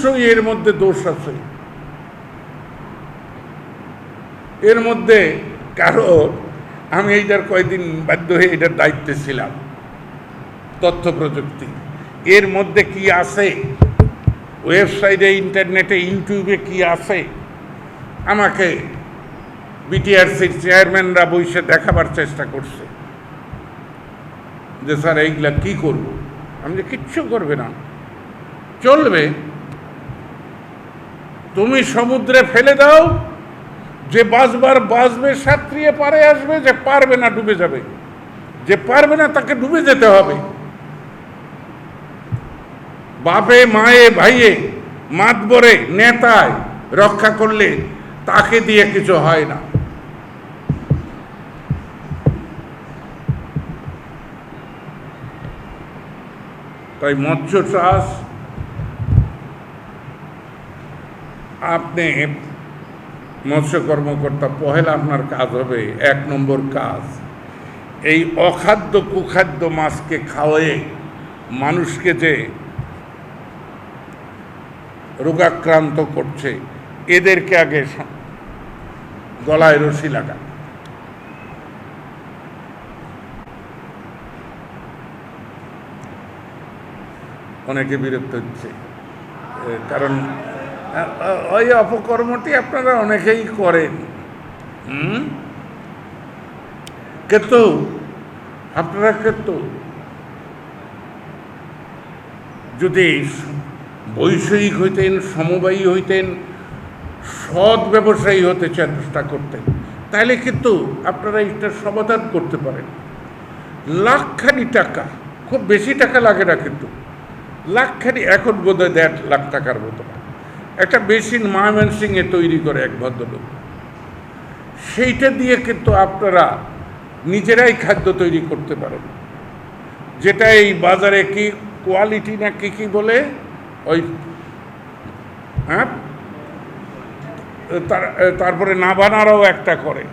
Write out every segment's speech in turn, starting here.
অবশ্যই এর মধ্যে দোষ আছে। এর মধ্যে কারও, আমি এইটার কয়েকদিন বাধ্য হয়ে এটার দায়িত্বে ছিলাম, তথ্য প্রযুক্তি। এর মধ্যে কি আছে? ওয়েবসাইটে, ইন্টারনেটে, ইউটিউবে কি আছে? আমাকে বিটিআরসির চেয়ারম্যানরা বসে দেখাবার চেষ্টা করছে। যে স্যার, এইগুলা কি করব? আমি যে কিচ্ছু করবে না। চলবে। তুমি সমুদ্রে ফেলে দাও, যে বাঁচবার বাঁচবে, সাঁতরিয়ে পারে আসবে, যে পারবে না ডুবে যাবে। যে পারবে না, তাকে ডুবে যেতে হবে। বাপে, মায়ে, ভাইয়ে, মাতবরে, নেতায় রক্ষা করলে তাকে দিয়ে কিছু হয় না। তাই মৎস্য চাষ আপনি মৎস্য কর্মকর্তা পহেলা আপনার কাজ হবে, এক নম্বর কাজ। এই অখাদ্য কুখাদ্য মাছকে খাওয়ায়ে মানুষকে যে রোগাক্রান্ত করছে, এদেরকে আগে গলায় রশি লাগা অনেকে বিরক্ত হচ্ছে কারণ ওই অপকর্মটি আপনারা অনেকেই করেন। কিন্তু আপনারা কিন্তু যদি বৈষয়িক হইতেন, সমবায়ী হইতেন, সৎ ব্যবসায়ী হতে চেষ্টা করতেন তাহলে কিন্তু আপনারা এটার সমাধান করতে পারেন। লাখখানি টাকা, খুব বেশি টাকা লাগে না কিন্তু। লাখখানি, এখন বোধহয় দেড় লাখ টাকার মতো। একটা বেসিন ময়মনসিংহে তৈরি করে এক ভদ্রলোক। সেইটা দিয়ে কিন্তু আপনারা নিজেরাই খাদ্য তৈরি করতে পারেন। যেটা এই বাজারে কি কোয়ালিটি না কি কি বলে? ওই হ্যাঁ? তার, তারপরে নাবানারাও একটা করে।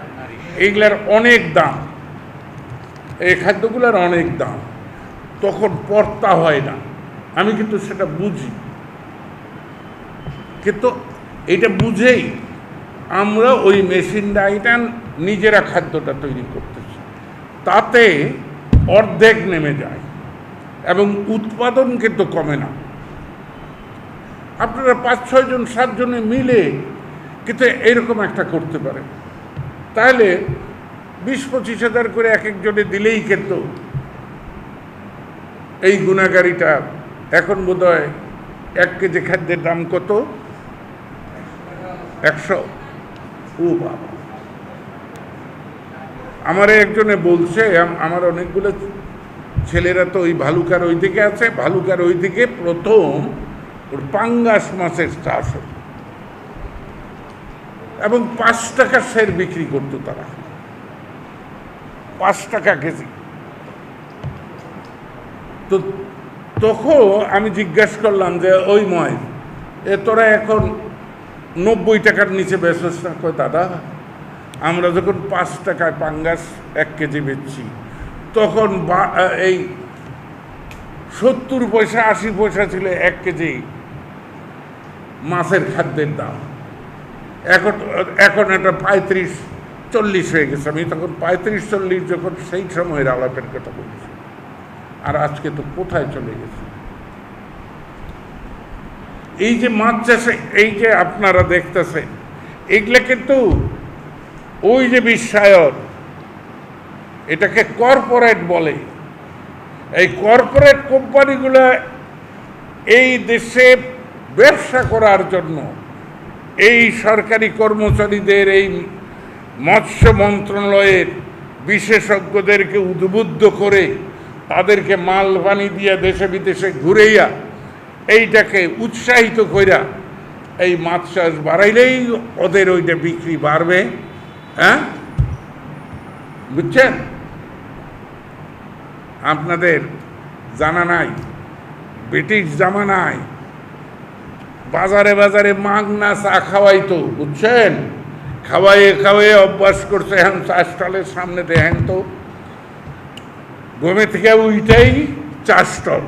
এইগুলার অনেক দাম। এই খাদ্যগুলোর অনেক দাম। তখন পর্তা হয় না। আমি কিন্তু সেটা বুঝি। কিন্তু এটা বুঝেই আমরা ওই মেশিনটা এটা নিজেরা খাদ্যটা তৈরি করতেছি। তাতে অর্ধেক নেমে যায় এবং উৎপাদন কিন্তু কমে না। আপনারা পাঁচ ছয়জন সাতজনে মিলে কিন্তু এরকম একটা করতে পারেন তাহলে বিশ, পঁচিশ হাজার করে এক একজনে দিলেই কিন্তু এই গুণাগারিটা এখন বোধ হয় এক কেজি খাদ্যের দাম কত? একশো। ও বাবা। আমার একজনে বলছে আমার অনেকগুলো ছেলেরা তো ওই ভালুকার ওই দিকে আছে, ভালুকার ওই দিকে প্রথম ওর পাঙ্গাস মাছের চাষ হতো। এবং পাঁচ টাকা সের বিক্রি করতো তারা। পাঁচ টাকা কেজি। তো তখন আমি জিজ্ঞেস করলাম যে, ওই ময় এ তোরা এখন নব্বই টাকার নিচে বেচস না, কয় দাদা, আমরা যখন পাঁচ টাকায় পাঙ্গাস এক কেজি বেচছি, তখন এই সত্তর পয়সা, আশি পয়সা ছিল এক কেজি মাছের খাদ্যের দাম। এখন এখন এটা পঁয়ত্রিশ, চল্লিশ হয়ে গেছে। আমি তখন পঁয়ত্রিশ, চল্লিশ যখন সেই সময়ের আলাপের কথা বলছি, আর আজকে তো কোথায় চলে গেছে? এই যে মাছ চাষে, এই যে আপনারা দেখতেছেন, এগুলো কিন্তু ওই যে বিশ্বায়ন, এটাকে কর্পোরেট বলে। এই কর্পোরেট কোম্পানিগুলো এই দেশে ব্যবসা করার জন্য এই সরকারি কর্মচারীদের, এই মৎস্য মন্ত্রণালয়ের বিশেষজ্ঞদেরকে উদ্বুদ্ধ করে তাদেরকে মাল পানি দিয়া দেশে বিদেশে ঘুরেইয়া এইটাকে উৎসাহিত কইরা এই মাছ চাষ বাড়াইলেই ওদের ওইটা বিক্রি বাড়বে হ্যাঁ? বুঝছেন? আপনাদের জানা নাই, ব্রিটিশ জামানায় বাজারে বাজারে মাগনা চা খাওয়াইতো, বুঝছেন? খাওয়াইয়ে খাওয়াইয়ে অভ্যাস করছে এখন চা স্টলের সামনে দেখেন তো। ঘুমে থেকে উইটাই চা স্টল